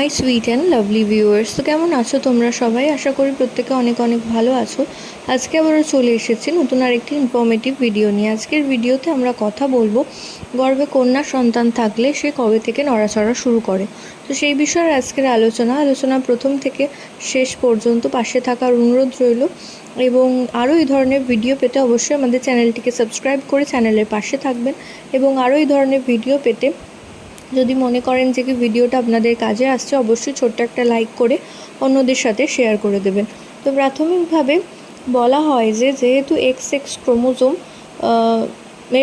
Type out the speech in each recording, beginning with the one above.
My sweet and lovely viewers. তো কেমন আছো তোমরা সবাই? আশা করি প্রত্যেকে অনেক অনেক ভালো আছো। আজকে আবারও চলে এসেছি নতুন আরেকটি ইনফর্মেটিভ ভিডিও নিয়ে। আজকের ভিডিওতে আমরা কথা বলব, গর্ভে কন্যা সন্তান থাকলে সে কবে থেকে নড়াচড়া শুরু করে? তো সেই বিষয়ে আজকের আলোচনা আলোচনা প্রথম থেকে শেষ পর্যন্ত পাশে থাকার অনুরোধ রইল। এবং আরও এই ধরনের ভিডিও পেতে অবশ্যই আমাদের চ্যানেলটিকে সাবস্ক্রাইব করে চ্যানেলের পাশে থাকবেন। এবং আরও এই ধরনের ভিডিও পেতে যদি মনে করেন যে কি ভিডিওটা আপনাদের কাজে আসছে, অবশ্যই ছোট্ট একটা লাইক করে অন্যদের সাথে শেয়ার করে দেবেন। তো প্রাথমিকভাবে বলা হয় যে, যেহেতু এক্স এক্স ক্রোমোজোম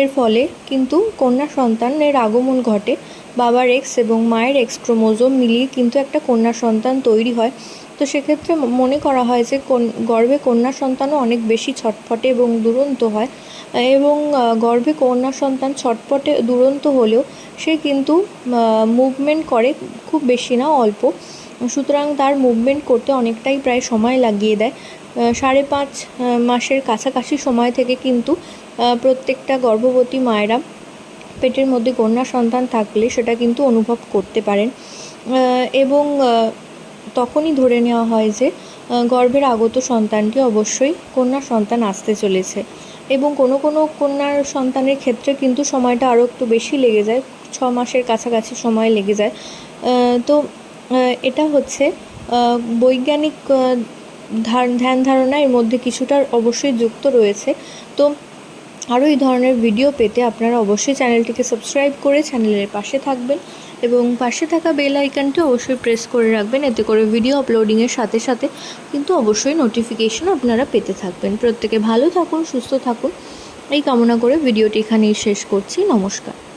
এর ফলে কিন্তু কন্যা সন্তানের আগমন ঘটে। বাবার এক্স এবং মায়ের এক্স ক্রোমোজোম মিলিয়ে কিন্তু একটা কন্যা সন্তান তৈরি হয়। তো সেক্ষেত্রে মনে করা হয় যে কন- গর্ভে কন্যা সন্তানও অনেক বেশি ছটফটে এবং দুরন্ত হয়। এবং গর্ভে কন্যা সন্তান ছটপটে দুরন্ত হলেও সে কিন্তু মুভমেন্ট করে খুব বেশি না, অল্প। সুতরাং তার মুভমেন্ট করতে অনেকটাই প্রায় সময় লাগিয়ে দেয়। সাড়ে পাঁচ মাসের কাছাকাছি সময় থেকে কিন্তু প্রত্যেকটা গর্ভবতী মায়েরা পেটের মধ্যে কন্যা সন্তান থাকলে সেটা কিন্তু অনুভব করতে পারেন। এবং তখনই ধরে নেওয়া হয় যে গর্ভের আগত সন্তানটি অবশ্যই কন্যা সন্তান আসতে চলেছে। এবং কোনো কোনো কন্যার সন্তানের ক্ষেত্রে কিন্তু সময়টা আরও একটু বেশি লেগে যায়, ছ মাসের কাছাকাছি সময় লেগে যায়। তো এটা হচ্ছে বৈজ্ঞানিক ধ্যান ধারণা এর মধ্যে কিছুটা অবশ্যই যুক্ত রয়েছে। তো আরও এই ধরনের ভিডিও পেতে আপনারা অবশ্যই চ্যানেলটিকে সাবস্ক্রাইব করে চ্যানেলের পাশে থাকবেন এবং পাশে থাকা বেল আইকনটি অবশ্যই প্রেস করে রাখবেন। এতে করে ভিডিও আপলোডিংয়ের সাথে সাথে কিন্তু অবশ্যই নোটিফিকেশন আপনারা পেতে থাকবেন। প্রত্যেকে ভালো থাকুন, সুস্থ থাকুন। এই কামনা করে ভিডিওটি এখানেই শেষ করছি। নমস্কার।